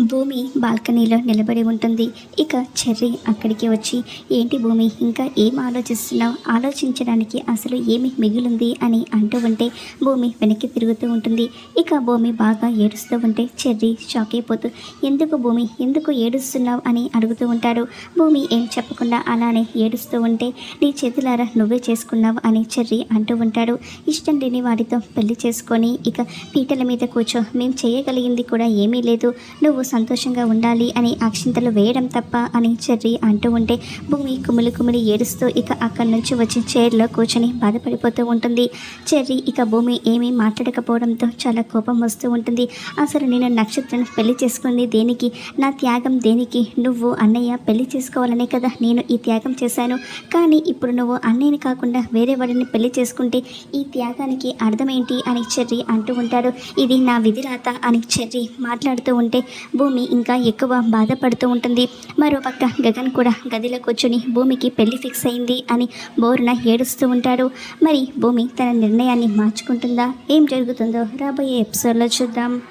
భూమి బాల్కనీలో నిలబడి ఉంటుంది. ఇక చెర్రీ అక్కడికి వచ్చి ఏంటి భూమి ఇంకా ఏం ఆలోచిస్తున్నావు? ఆలోచించడానికి అసలు ఏమి మిగిలింది? అని అంటూ ఉంటే భూమి వెనక్కి తిరుగుతూ ఉంటుంది. ఇక భూమి బాగా ఏడుస్తూ ఉంటే చెర్రీ షాక్ అయిపోతూ ఎందుకు భూమి ఎందుకు ఏడుస్తున్నావు? అని అడుగుతూ ఉంటాడు. భూమి ఏం చెప్పకుండా అలానే ఏడుస్తూ ఉంటే నీ చేతులారా నువ్వే చేసుకున్నావు? అని చెర్రీ అంటూ ఉంటాడు. ఇష్టం లేని వాడితో పెళ్ళి చేసుకొని ఇక పీటల మీద కూర్చో మేము చేయగలిగింది కూడా ఏమీ లేదు. నువ్వు సంతోషంగా ఉండాలి అని అక్షింతలు వేయడం తప్ప అని చెర్రీ అంటూ ఉంటే భూమి కుమిలి కుమిలి ఏడుస్తూ ఇక అక్కడి నుంచి వచ్చి చైర్లో కూర్చొని బాధపడిపోతూ ఉంటుంది. చెర్రీ ఇక భూమి ఏమీ మాట్లాడకపోవడంతో చాలా కోపం వస్తూ ఉంటుంది. అసలు నేను నక్షత్రం పెళ్ళి చేసుకుంది దేనికి? నా త్యాగం దేనికి? నువ్వు అన్నయ్య పెళ్ళి చేసుకోవాలనే కదా నేను ఈ త్యాగం చేశాను. కానీ ఇప్పుడు నువ్వు అన్నయ్యని కాకుండా వేరే వాడిని పెళ్ళి చేసుకుంటే ఈ త్యాగానికి అర్థమేంటి అని చెర్రీ అంటూ ఉంటాడు. ఇది నా విధిరాత అని చెర్రీ మాట్లాడుతూ ఉంటే భూమి ఇంకా ఎక్కువ బాధపడుతూ ఉంటుంది. మరోపక్క గగన్ కూడా గదిలో కూర్చొని భూమికి పెళ్ళి ఫిక్స్ అయింది అని బోరున ఏడుస్తూ ఉంటాడు. మరి భూమి తన నిర్ణయాన్ని మార్చుకుంటుందా? ఏం జరుగుతుందో రాబోయే ఎపిసోడ్లో చూద్దాం.